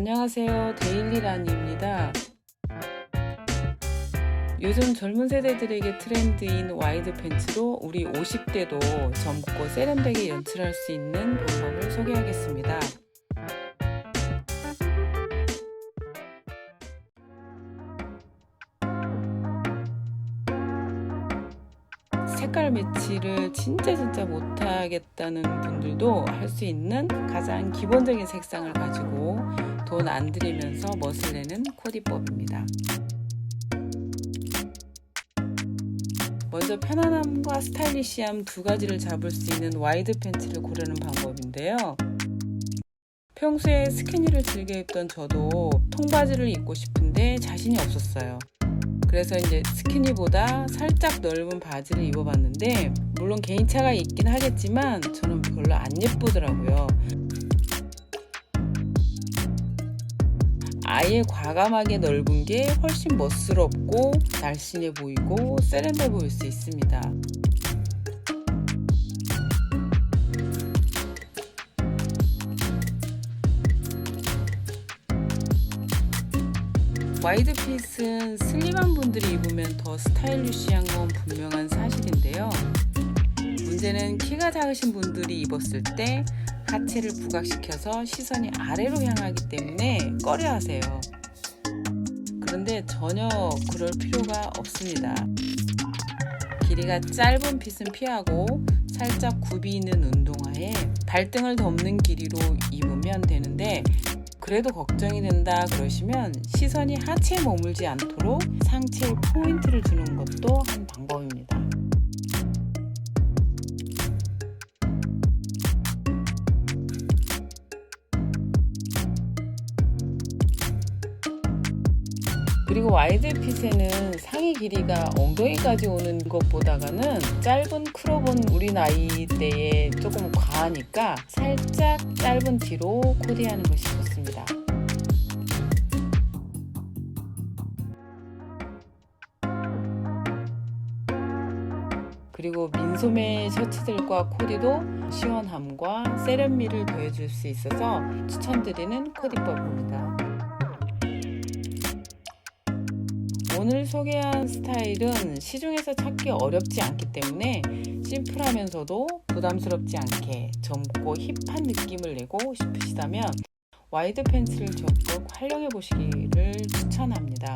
안녕하세요. 데일리란입니다. 요즘 젊은 세대들에게 트렌드인 와이드 팬츠로 우리 50대도 젊고 세련되게 연출할 수 있는 방법을 소개하겠습니다. 색깔 매치를 진짜 진짜 못하겠다는 분들도 할 수 있는 가장 기본적인 색상을 가지고 돈 안 들이면서 멋을 내는 코디법입니다. 먼저 편안함과 스타일리시함 두 가지를 잡을 수 있는 와이드 팬츠를 고르는 방법인데요. 평소에 스키니를 즐겨 입던 저도 통바지를 입고 싶은데 자신이 없었어요. 그래서 이제 스키니보다 살짝 넓은 바지를 입어봤는데 물론 개인차가 있긴 하겠지만 저는 별로 안 예쁘더라고요. 아예 과감하게 넓은 게 훨씬 멋스럽고 날씬해 보이고 세련돼 보일 수 있습니다. 와이드 핏은 슬림한 분들이 입으면 더 스타일리시한 건 분명한 사실인데요. 문제는 키가 작으신 분들이 입었을 때 하체를 부각시켜서 시선이 아래로 향하기 때문에 꺼려 하세요. 그런데 전혀 그럴 필요가 없습니다. 길이가 짧은 핏은 피하고 살짝 굽이 있는 운동화에 발등을 덮는 길이로 입으면 되는데 그래도 걱정이 된다 그러시면 시선이 하체에 머물지 않도록 상체에 포인트를 주는 것도 한 방법 그리고 와이드 핏에는 상의 길이가 엉덩이까지 오는 것보다는 짧은 크롭은 우리 나이 때에 조금 과하니까 살짝 짧은 뒤로 코디하는 것이 좋습니다. 그리고 민소매 셔츠들과 코디도 시원함과 세련미를 더해줄 수 있어서 추천드리는 코디법입니다. 오늘 소개한 스타일은 시중에서 찾기 어렵지 않기 때문에 심플하면서도 부담스럽지 않게 젊고 힙한 느낌을 내고 싶으시다면 와이드 팬츠를 적극 활용해 보시기를 추천합니다.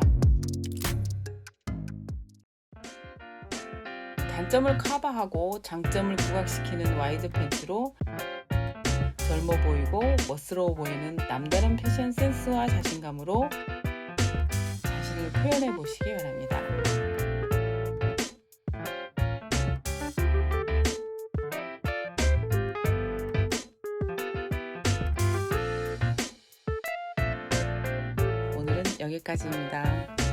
단점을 커버하고 장점을 부각시키는 와이드 팬츠로 젊어 보이고 멋스러워 보이는 남다른 패션 센스와 자신감으로 자신을 표현해 보시기 바랍니다. 오늘은 여기까지입니다.